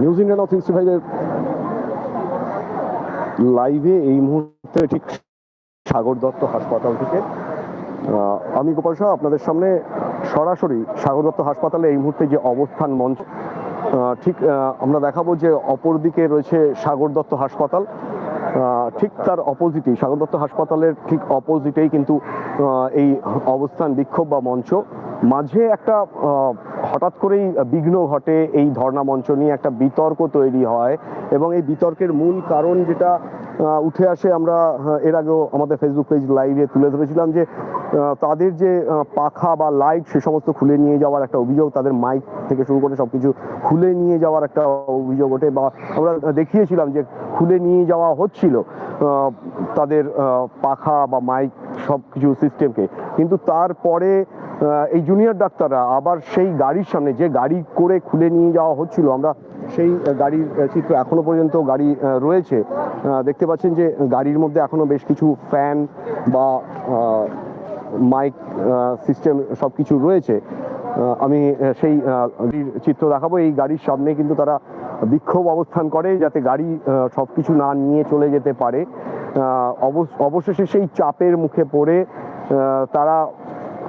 News India north sixty ফাইভের লাইভে এই মুহূর্তে ঠিক সাগর দত্ত হাসপাতাল থেকে। আমি গোপাল শাহ, আপনাদের সামনে সরাসরি সাগর দত্ত হাসপাতালে এই মুহূর্তে যে অবস্থান মঞ্চ ঠিক আমরা দেখাবো যে অপর দিকে রয়েছে সাগর দত্ত হাসপাতাল। ঠিক তার অপোজিটেই, সাগর দত্ত হাসপাতালের ঠিক অপোজিটেই কিন্তু এই অবস্থান বিক্ষোভ বা মঞ্চ। মাঝে একটা হঠাৎ করেই বিঘ্ন ঘটে, এই ধর্ণা মঞ্চ নিয়ে একটা বিতর্ক তৈরি হয় এবং এই বিতর্কের মূল কারণ যেটা উঠে আসে আমরা এর আগেও আমাদের ফেসবুক পেজ লাইভে তুলে ধরেছিলাম যে তাদের যে পাখা বা লাইট সে সমস্ত খুলে নিয়ে যাওয়ার একটা অভিযোগ, তাদের মাইক থেকে শুরু করে সবকিছু খুলে নিয়ে যাওয়ার একটা অভিযোগ ওঠে বা আমরা দেখিয়েছিলাম যে খুলে নিয়ে যাওয়া হচ্ছিল তাদের পাখা বা মাইক সব কিছু সিস্টেমকে কিন্তু তারপরে এই জুনিয়র ডাক্তাররা আবার সেই গাড়ির সামনে যে গাড়ি করে খুলে নিয়ে যাওয়া হচ্ছিল, আমরা সেই গাড়ির চিত্র এখনও পর্যন্ত গাড়ি রয়েছে। দেখতে পাচ্ছেন যে গাড়ির মধ্যে এখনও বেশ কিছু ফ্যান বা মাইক সিস্টেম সব কিছু রয়েছে। আমি সেই চিত্র দেখাবো। এই গাড়ির সামনে কিন্তু তারা বিক্ষোভ অবস্থান করে যাতে গাড়ি সব কিছু না নিয়ে চলে যেতে পারে। অবশেষে সেই চাপের মুখে পড়ে তারা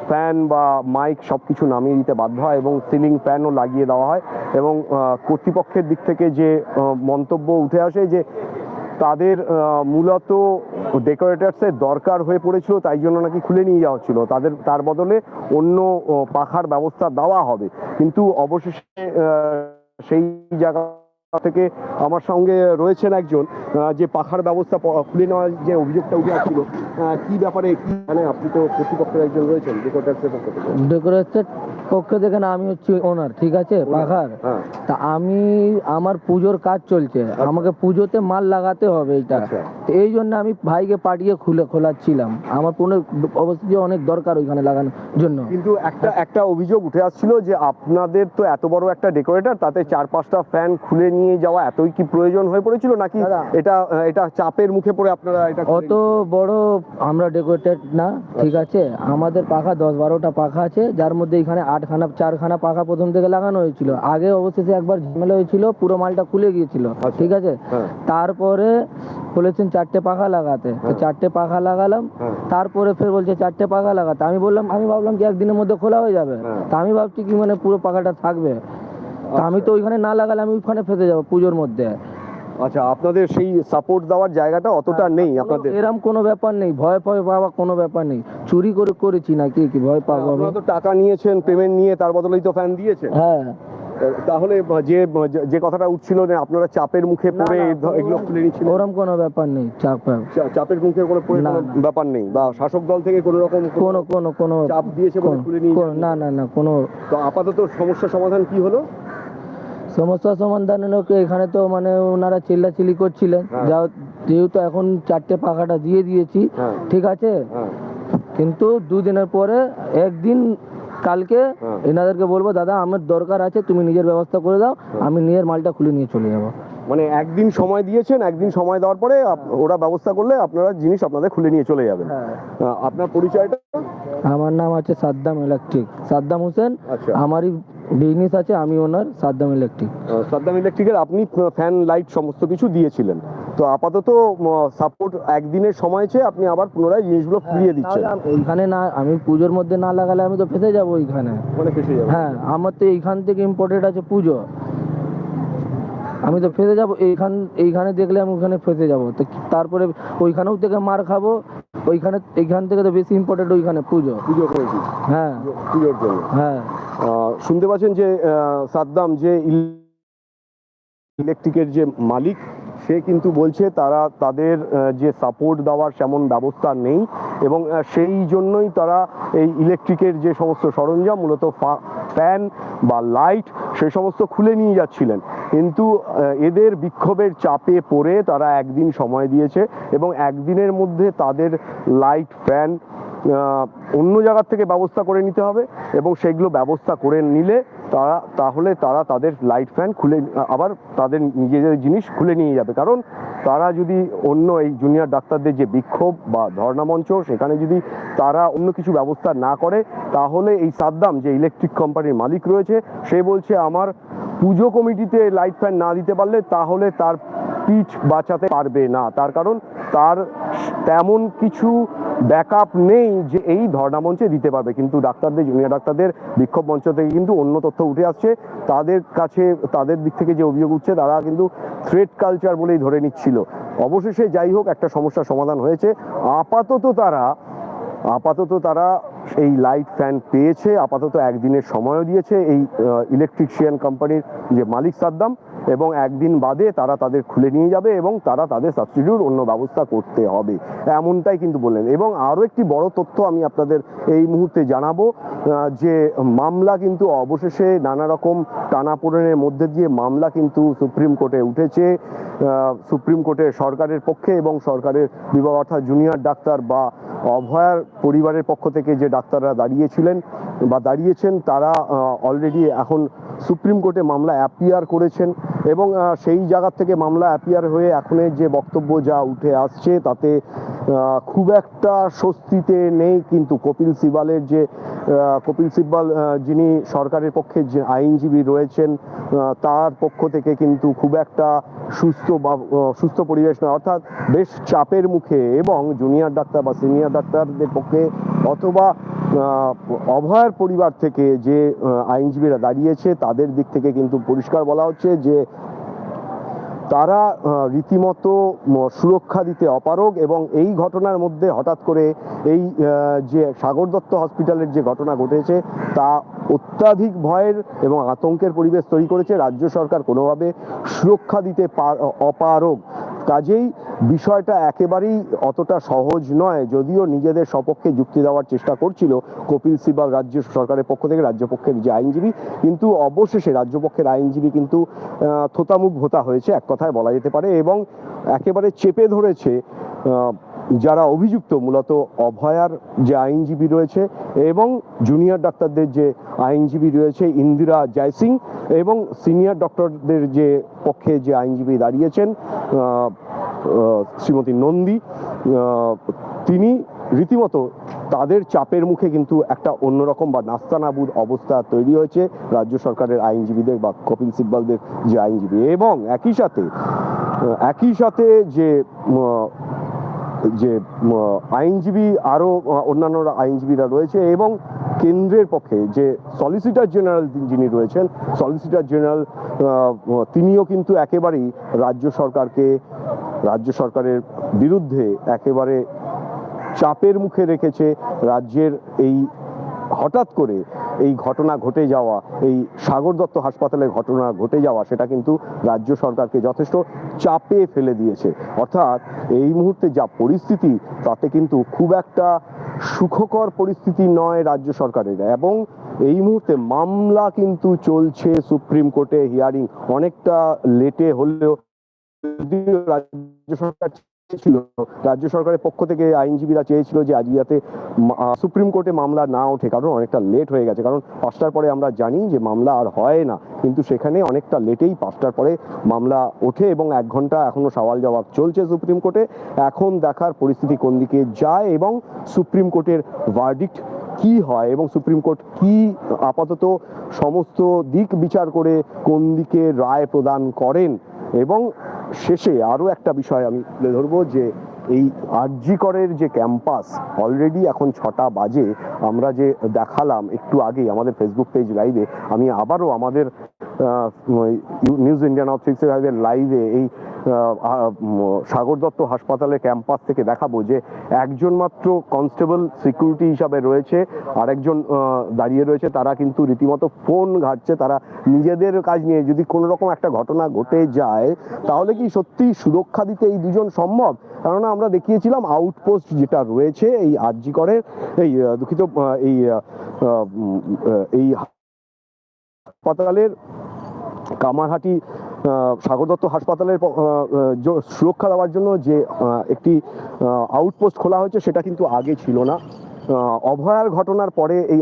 ফ্যান বা মাইক সব কিছু নামিয়ে দিতে বাধ্য হয় এবং সিলিং ফ্যানও লাগিয়ে দেওয়া হয় এবং কর্তৃপক্ষের দিক থেকে যে মন্তব্য উঠে আসে যে তাদের মূলত ডেকোরেটার্সের দরকার হয়ে পড়েছিল, তাই জন্য নাকি খুলে নিয়ে যাওয়া ছিল তাদের, তার বদলে অন্য পাখার ব্যবস্থা দেওয়া হবে। কিন্তু অবশেষে সেই জায়গা থেকে আমার সঙ্গে রয়েছেন একজন যে পাখার ব্যবস্থা খুলে নেওয়ার যে অভিযোগটা উঠে আসছিল কি ব্যাপারে কি মানে আপনি তো কর্তৃপক্ষের একজন রয়েছেন ডেকোরেটার্সের পক্ষ থেকে। ডেকোরেটের পক্ষ থেকে না আমি হচ্ছি ওনার ঠিক আছে পাখার। হ্যাঁ। তা আমি আমার পুজোর কাজ চলছে আমাকে পুজোতে মাল লাগাতে হবে এইটা। আচ্ছা। এই জন্য আমি ভাইকে পাঠিয়ে খুলে খোলাচ্ছিলাম। আমার কোনো অবশ্যই অনেক দরকার ওইখানে লাগানোর জন্য। কিন্তু একটা একটা অভিযোগ উঠে আসছিল যে আপনাদের তো এত বড় একটা ডেকোরেটর তাতে চার পাঁচটা ফ্যান খুলে নিয়ে যাওয়া এতই কি প্রয়োজন হয়ে পড়েছিল নাকি এটা এটা চাপের মুখে পড়ে আপনারা এটা অত বড় আমরা ডেকোরেটেড না ঠিক আছে আমাদের পাখা দশ বারোটা পাখা আছে যার মধ্যে এখানে আটখানা চারখানা পাখা প্রথম থেকে লাগানো হয়েছিল আগে অবশেষে একবার ঝামেলা হয়েছিল পুরো মালটা খুলে গিয়েছিল আচ্ছা। ঠিক আছে হ্যাঁ। তারপরে বলেছেন চারটে পাখা লাগাতে হ্যাঁ। চারটে পাখা লাগালাম হ্যাঁ। তারপরে ফের বলছে চারটে পাখা লাগাতে আমি বললাম আমি ভাবলাম কি একদিনের মধ্যে খোলা হয়ে যাবে। তা আমি ভাবছি কি মানে পুরো পাখাটা থাকবে আমি তো ওইখানে না লাগালে আমি ওইখানে ফেসে যাব পুজোর মধ্যে। আচ্ছা আপনাদের সেই সাপোর্ট দেওয়ার জায়গাটা অতটা নেই আপনাদের? এরম কোনো ব্যাপার নেই ভয় ভয় পাওয়া কোনো ব্যাপার নেই। চুরি করে করেছি না কি কি ভয় পাবো আপনারা তো টাকা নিয়েছেন পেমেন্ট নিয়ে তার বদলেই তো ফ্যান দিয়েছেন। হ্যাঁ। তাহলে যে যে কথাটা উঠছিল যে আপনারা চাপের মুখে পড়ে এগুলো খুলে নিচ্ছিলেন? ওরম কোনো ব্যাপার নেই চাপ চাপের মুখে কোনো পড়ে না, কোনো ব্যাপার নেই? বা শাসক দল থেকে কোনো রকম কোনো কোনো কোনো চাপ দিয়েছে বলে খুলে নিয়ে না না না কোনো তো আপাতত সমস্যা সমাধান কি হলো? সমস্যা সমাধানের লোক এখানে তো মানে ওনারা চিল্লাচিল্লি করছিলেন। হ্যাঁ। যেহেতু এখন চারটে পাখাটা দিয়ে দিয়েছি হ্যাঁ। ঠিক আছে? হ্যাঁ। কিন্তু দুদিনের পরে একদিন কালকে। এনাদেরকে বলব দাদা আমার দরকার আছে তুমি নিজের ব্যবস্থা করে দাও আমি নিজের মালটা খুলে নিয়ে চলে যাব। মানে একদিন সময় দিয়েছেন একদিন সময় দেওয়ার পরে ওরা ব্যবস্থা করলে আপনারা জিনিস আপনাদের খুলে নিয়ে চলে যাবেন। আপনার পরিচয়টা? আমার নাম আছে সাদ্দাম ইলেকট্রিক। সাদ্দাম হোসেন আচ্ছা। আমারই বিজনেস আছে আমি ওনার সাদ্দাম ইলেকট্রিক সাদ্দাম ইলেকট্রিকের আপনি ফ্যান লাইট সমস্ত কিছু দিয়েছিলেন। তো আপাতত সাপোর্ট একদিনের সময় চেয়ে আপনি আবার পুনরায় জিনিসগুলো ফিরিয়ে দিচ্ছেন। ওইখানে এইখানে না আমি পুজোর মধ্যে না লাগালে আমি তো ফেসে যাব ওইখানে মানে ফেসে যাবে। হ্যাঁ আমার তো এইখান থেকে ইম্পর্টেন্ট আছে পুজো। আমি তো ফেসে যাব এইখান এইখানে দেখলে আমি ওখানে ফেসে যাব। তো তারপরে ওইখানেও থেকে মার খাব ওইখানে এইখান থেকে তো বেশি ইম্পর্টেন্ট ওইখানে পুজো। পুজো করেছি। হ্যাঁ। পুজোর জন্য। হ্যাঁ। শুনতে পাচ্ছেন যে সাদ্দাম যে ইলেকট্রিকের যে মালিক সে কিন্তু বলছে তারা তাদের যে সাপোর্ট দেওয়ার সেমন ব্যবস্থা নেই এবং সেই জন্যই তারা এই ইলেকট্রিকের যে সমস্ত সরঞ্জাম মূলত ফ্যান বা লাইট সে সমস্ত খুলে নিয়ে যাচ্ছিলেন। কিন্তু এদের বিক্ষোভের চাপে পড়ে তারা একদিন সময় দিয়েছে এবং একদিনের মধ্যে তাদের লাইট ফ্যান অন্য জায়গার থেকে ব্যবস্থা করে নিতে হবে এবং সেগুলো ব্যবস্থা করে নিলে তারা, তাহলে তারা তাদের লাইট ফ্যান খুলে, আবার তাদের নিজেদের জিনিস খুলে নিয়ে যাবে। কারণ তারা যদি অন্য এই জুনিয়র ডাক্তারদের যে বিক্ষোভ বা ধর্ণা মঞ্চ, সেখানে যদি তারা অন্য কিছু ব্যবস্থা না করে, তাহলে এই সাদ্দাম যে ইলেকট্রিক কোম্পানির মালিক রয়েছে, সে বলছে, আমার পুজো কমিটিতে লাইট ফ্যান না দিতে পারলে তাহলে তার পিচ বাঁচাতে পারবে না। তার কারণ তার তেমন কিছু ব্যাকআপ নেই যে এই ধর্ণা মঞ্চে দিতে পারবে। কিন্তু ডাক্তারদের জুনিয়র ডাক্তারদের বিক্ষোভ মঞ্চ থেকে কিন্তু অন্য তথ্য উঠে আসছে। তাদের কাছে, তাদের দিক থেকে যে অভিযোগ উঠছে, তারা কিন্তু থ্রেড কালচার বলেই ধরে নিচ্ছিল। অবশেষে যাই হোক, একটা সমস্যার সমাধান হয়েছে। আপাতত তারা আপাতত তারা এই লাইট ফ্যান পেয়েছে আপাতত একদিনের সময়ও দিয়েছে। এই ইলেকট্রিশিয়ান কোম্পানির যে মালিক সাদ্দাম এবং একদিন বাদে তারা তাদের খুলে নিয়ে যাবে এবং তারা তাদের সাবস্টিটিউট অন্য ব্যবস্থা করতে হবে। এমনটাই কিন্তু বললেন। এবং আরও একটি বড় তথ্য আমি আপনাদের এই মুহূর্তে জানাব যে মামলা কিন্তু অবশেষে নানা রকম টানাপোড়েনের মধ্যে দিয়ে মামলা কিন্তু সুপ্রিম কোর্টে উঠেছে। সুপ্রিম কোর্টে সরকারের পক্ষে এবং সরকারের বিভাগ অর্থাৎ জুনিয়র ডাক্তার বা অভয়ার পরিবারের পক্ষ থেকে যে ডাক্তাররা দাঁড়িয়েছিলেন বা দাঁড়িয়েছেন, তারা অলরেডি এখন সুপ্রিম কোর্টে মামলা অ্যাপিয়ার করেছেন এবং সেই জায়গা থেকে মামলা অ্যাপিয়ার হয়ে এখনের যে বক্তব্য যা উঠে আসছে তাতে খুব একটা স্বস্তিতে নেই কিন্তু কপিল সিবালের যে কপিল সিব্বাল যিনি সরকারের পক্ষে যে আইনজীবী রয়েছেন তার পক্ষ থেকে কিন্তু খুব একটা সুস্থ বা সুস্থ পরিবেশ নয়। অর্থাৎ বেশ চাপের মুখে এবং জুনিয়র ডাক্তার বা সিনিয়র ডাক্তারদের পক্ষে অথবা অভয়ের পরিবার থেকে যে আইনজীবীরা দাঁড়িয়েছে, তাদের দিক থেকে কিন্তু পরিষ্কার বলা হচ্ছে যে, তারা রীতিমতো সুরক্ষা দিতে অপারগ এবং এই ঘটনার মধ্যে হঠাৎ করে এই যে সাগর দত্ত হসপিটালের যে ঘটনা ঘটেছে, তা অত্যাধিক ভয়ের এবং আতঙ্কের পরিবেশ তৈরি করেছে। রাজ্য সরকার কোনোভাবে সুরক্ষা দিতে পার- অপারগ। কাজেই বিষয়টা একেবারেই অতটা সহজ নয়, যদিও নিজেদের সপক্ষে যুক্তি দেওয়ার চেষ্টা করছিল কপিল সিবাল রাজ্য সরকারের পক্ষ থেকে, রাজ্যপক্ষের যে আইনজীবী, কিন্তু অবশেষে রাজ্যপক্ষের আইনজীবী কিন্তু থোতামুখ ভোতা হয়েছে, এক কথায় বলা যেতে পারে, এবং একেবারে চেপে ধরেছে যারা অভিযুক্ত, মূলত অভয়ার যে আইনজীবী রয়েছে এবং জুনিয়র ডাক্তারদের যে আইনজীবী রয়েছে ইন্দিরা জয়সিং এবং সিনিয়র ডক্টরদের যে পক্ষে যে আইনজীবী দাঁড়িয়েছেন শ্রীমতী নন্দী তিনি রীতিমতো তাদের চাপের মুখে কিন্তু একটা অন্যরকম বা নাস্তানাবুদ অবস্থা তৈরি হয়েছে রাজ্য সরকারের আইনজীবীদের বা কপিল সিব্বালদের যে আইনজীবী। এবং একই সাথে একই সাথে যে যে আইনজীবী আরও অন্যান্য আইনজীবীরা রয়েছে এবং কেন্দ্রের পক্ষে যে সলিসিটর জেনারেল যিনি রয়েছেন সলিসিটর জেনারেল তিনিও কিন্তু একেবারেই রাজ্য সরকারকে, রাজ্য সরকারের বিরুদ্ধে একেবারে চাপের মুখে রেখেছে রাজ্যের এই হঠাৎ করে এই ঘটনা ঘটে যাওয়া, এই সাগর দত্ত হাসপাতালে ঘটনা ঘটে যাওয়া, সেটা কিন্তু রাজ্য সরকারকে যথেষ্ট চাপে ফেলে দিয়েছে। অর্থাৎ এই মুহূর্তে যা পরিস্থিতি, তাতে কিন্তু খুব একটা সুখকর পরিস্থিতি নয় রাজ্য সরকারের। এবং এই মুহূর্তে মামলা কিন্তু চলছে সুপ্রিম কোর্টে হিয়ারিং অনেকটা লেটে হলেও রাজ্য সরকার চেয়েছিল রাজ্য সরকারের পক্ষ থেকে আইনজীবীরা চেয়েছিল যে আজ যাতে সুপ্রিম কোর্টে মামলা না ওঠে, কারণ অনেকটা লেট হয়ে গেছে। কারণ পাঁচটার পরে আমরা জানি যে মামলা আর হয় না। কিন্তু সেখানে অনেকটা লেটেই পাঁচটার পরে মামলা ওঠে এবং এক ঘণ্টা এখনও সওয়াল জবাব চলছে সুপ্রিম কোর্টে। এখন দেখার পরিস্থিতি কোন দিকে যায় এবং সুপ্রিম কোর্টের ভার্ডিক্ট কি হয় এবং সুপ্রিম কোর্ট কি আপাতত সমস্ত দিক বিচার করে কোন দিকে রায় প্রদান করেন? এবং শেষে আরও একটা বিষয় আমি তুলে ধরবো যে এই আরজি করের যে ক্যাম্পাস অলরেডি এখন ছটা বাজে, আমরা যে দেখালাম একটু আগে আমাদের ফেসবুক পেজ লাইভে আমি আবারও আমাদের নিউজ ইন্ডিয়া নর্থ সিক্স লাইভে এই সাগর দত্ত হাসপাতালের ক্যাম্পাস থেকে দেখাবো যে একজন মাত্র কনস্টেবল সিকিউরিটি হিসাবে রয়েছে, আরেকজন দাঁড়িয়ে রয়েছে। তারা কিন্তু রীতিমতো ফোন ঘাটছে, তারা নিজেদের কাজ নিয়ে। যদি কোনো রকম একটা ঘটনা ঘটে যায়, তাহলে কি সত্যি সুরক্ষা দিতে এই দুজন সম্ভব? কেননা আমরা দেখিয়েছিলাম আউটপোস্ট যেটা রয়েছে এই আরজি করের এই দুঃখিত এই এই হাসপাতালের কামারহাটি সাগর দত্ত হাসপাতালের সুরক্ষা দেওয়ার জন্য যে একটি আউটপোস্ট খোলা হয়েছে সেটা কিন্তু আগে ছিল না। অভয়ার ঘটনার পরে এই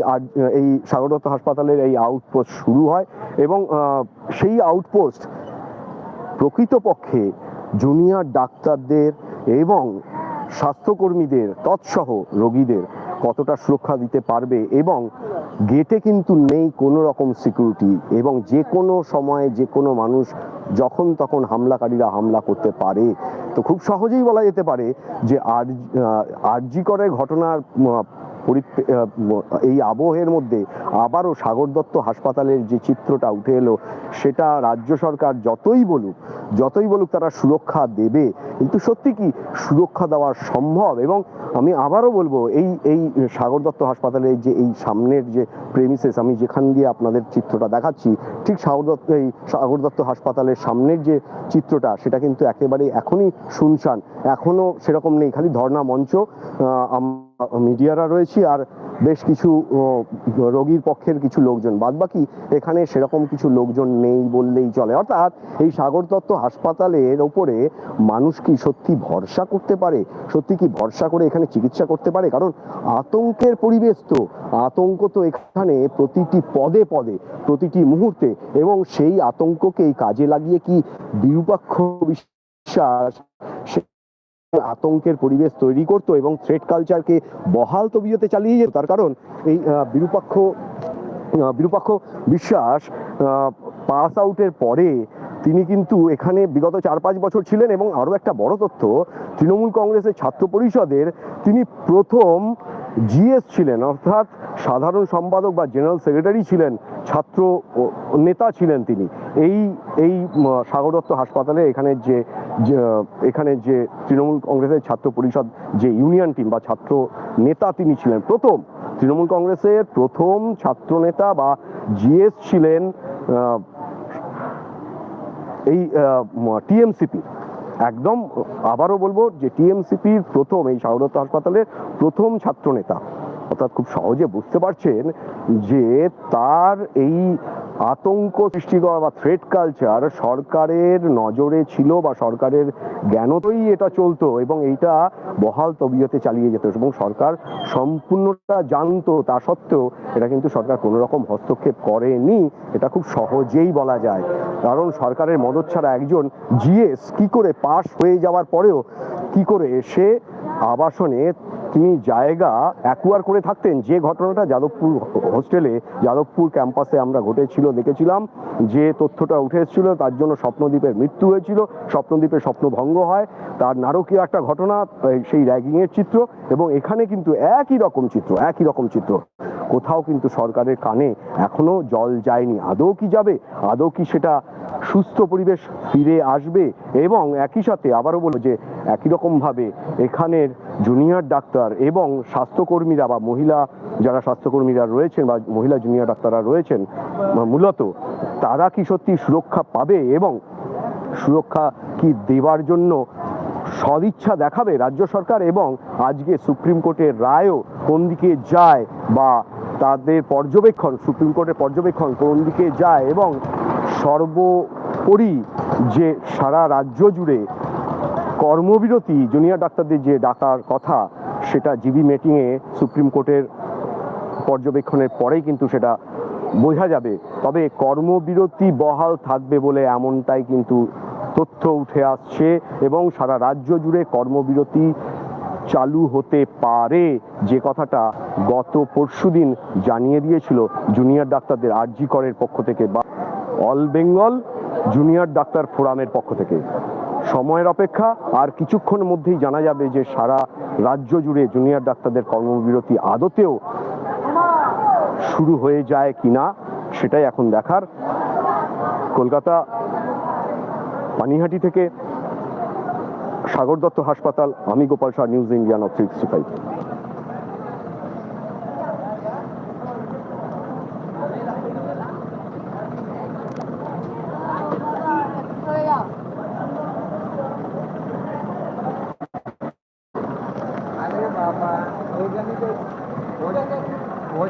এই সাগর দত্ত হাসপাতালের এই আউটপোস্ট শুরু হয় এবং সেই আউটপোস্ট প্রকৃতপক্ষে জুনিয়র ডাক্তারদের এবং স্বাস্থ্যকর্মীদের, তৎসহ রোগীদের কতটা সুরক্ষা দিতে পারবে এবং গেটে কিন্তু নেই কোনো রকম সিকিউরিটি এবং যে কোনো সময়ে যে কোনো মানুষ যখন তখন হামলাকারীরা হামলা করতে পারে। তো খুব সহজেই বলা যেতে পারে যে আর আরজি ঘটনার এই আবহের মধ্যে আবারও সাগর দত্ত হাসপাতালের যে চিত্রটা উঠে এলো, সেটা রাজ্য সরকার যতই বলুক যতই বলুক তারা সুরক্ষা দেবে। কিন্তু সত্যি কি সুরক্ষা দেওয়া সম্ভব? এবং আমি আবারও বলব, এই এই সাগর দত্ত হাসপাতালের যে এই সামনের যে প্রেমিসেস আমি যেখান দিয়ে আপনাদের চিত্রটা দেখাচ্ছি, ঠিক সাগর দত্ত, এই সাগর দত্ত হাসপাতালের সামনের যে চিত্রটা, সেটা কিন্তু একেবারে এখনই শুনশান। এখনও সেরকম নেই, খালি ধর্ণা মঞ্চ মিডিয়ারা রয়েছি আর বেশ কিছু রোগীর পক্ষের কিছু লোকজন। বাদ বাকি এখানে সেরকম কিছু লোকজন নেই বললেই চলে। অর্থাৎ এই সাগর দত্ত হাসপাতালের ওপরে মানুষ কি সত্যি ভরসা করতে পারে? সত্যি কি ভরসা করে এখানে চিকিৎসা করতে পারে? কারণ আতঙ্কের পরিবেশ তো, আতঙ্ক তো এখানে প্রতিটি পদে পদে, প্রতিটি মুহূর্তে এবং সেই আতঙ্ককেই কাজে লাগিয়ে কি বিরূপাক্ষ বিশ্বাস আতঙ্কের পরিবেশ তৈরি করত এবং থ্রেড কালচারকে বহাল তবিয়তে চালিয়ে যেত। তার কারণ এই বিরূপাক্ষ বিরূপাক্ষ বিশ্বাস পাস আউটের পরে তিনি কিন্তু এখানে বিগত চার পাঁচ বছর ছিলেন এবং আরও একটা বড় তথ্য, তৃণমূল কংগ্রেসের ছাত্র পরিষদের তিনি প্রথম জিএস ছিলেন অর্থাৎ সাধারণ সম্পাদক বা জেনারেল সেক্রেটারি ছিলেন ছাত্র নেতা ছিলেন তিনি। এই এই উম, সাগর দত্ত হাসপাতালে এখানে যে, এখানে যে তৃণমূল কংগ্রেসের ছাত্র পরিষদ যে ইউনিয়ন টিম বা ছাত্র নেতা তিনি ছিলেন প্রথম তৃণমূল কংগ্রেসের প্রথম ছাত্র নেতা বা জিএস ছিলেন এই টিএমসিপি একদম আবারও বলব যে টিএমসিপির প্রথম, এই শারদত্ত হাসপাতালের প্রথম ছাত্র নেতা অর্থাৎ খুব সহজে বুঝতে পারছেন যে তার এই আতঙ্ক সৃষ্টি করা বা থ্রেড কালচার সরকারের নজরে ছিল বা সরকারের জ্ঞানতই এটা চলতো এবং এইটা বহাল তবিয়তে চালিয়ে যেত এবং সরকার সম্পূর্ণটা জানতো তা সত্ত্বেও এটা কিন্তু সরকার কোনো রকম হস্তক্ষেপ করেনি, এটা খুব সহজেই বলা যায়। কারণ সরকারের মদত ছাড়া একজন জিএস কি করে পাশ হয়ে যাওয়ার পরেও কি করে সে আবাসনে তিনি জায়গা অ্যাকুয়ার করে থাকতেন যে ঘটনাটা যাদবপুর হোস্টেলে, যাদবপুর ক্যাম্পাসে আমরা ঘটেছিল, দেখেছিলাম। যে তথ্যটা উঠে এসেছিল, তার জন্য স্বপ্নদ্বীপের মৃত্যু হয়েছিল। স্বপ্নদ্বীপের স্বপ্নভঙ্গ হয়। তার নারকীয় একটা ঘটনা সেই র্যাগিংয়ের চিত্র এবং এখানে কিন্তু একই রকম চিত্র, একই রকম চিত্র। কোথাও কিন্তু সরকারের কানে এখনও জল যায়নি। আদৌ কি যাবে? আদৌ কি সেটা সুস্থ পরিবেশ ফিরে আসবে এবং একই সাথে আবারও বলব যে একই রকমভাবে এখানের জুনিয়র ডাক্তার এবং স্বাস্থ্যকর্মীরা বা মহিলা যারা স্বাস্থ্যকর্মীরা রয়েছেন বা মহিলা জুনিয়র ডাক্তাররা রয়েছেন মূলত, তারা কি সত্যি সুরক্ষা পাবে এবং সুরক্ষা কি দেওয়ার জন্য সদিচ্ছা দেখাবে রাজ্য সরকার এবং আজকে সুপ্রিম কোর্টের রায়ও কোন দিকে যায় বা তাদের পর্যবেক্ষণ, সুপ্রিম কোর্টের পর্যবেক্ষণ কোন দিকে যায় এবং সর্বোপরি যে সারা রাজ্য জুড়ে কর্মবিরতি জুনিয়র ডাক্তারদের যে ডাকার কথা, সেটা জিবি মিটিংয়ে সুপ্রিম কোর্টের পর্যবেক্ষণের পরেই কিন্তু সেটা বোঝা যাবে। তবে কর্মবিরতি বহাল থাকবে বলে এমনটাই কিন্তু তথ্য উঠে আসছে এবং সারা রাজ্য জুড়ে কর্মবিরতি চালু হতে পারে যে কথাটা গত পরশুদিন জানিয়ে দিয়েছিল জুনিয়র ডাক্তারদের আরজি করের পক্ষ থেকে। বা অল বেঙ্গল জুনিয়র ডাক্তার ফোরামের পক্ষ থেকে। সময়ের অপেক্ষা, আর কিছুক্ষণের মধ্যেই জানা যাবে যে সারা রাজ্য জুড়ে জুনিয়র ডাক্তারদের কর্মবিরতি আদতেও শুরু হয়ে যায় কিনা, সেটাই এখন দেখার। কলকাতা পানিহাটি থেকে সাগর দত্ত হাসপাতাল, আমি Gopal Shah, news Indian north sixty five.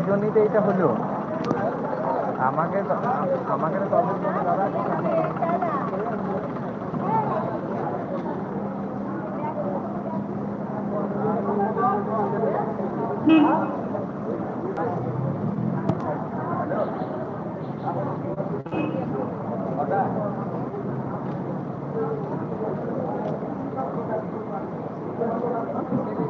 জন্যই তো এটা হলো আমাকে আমাকে Thank you.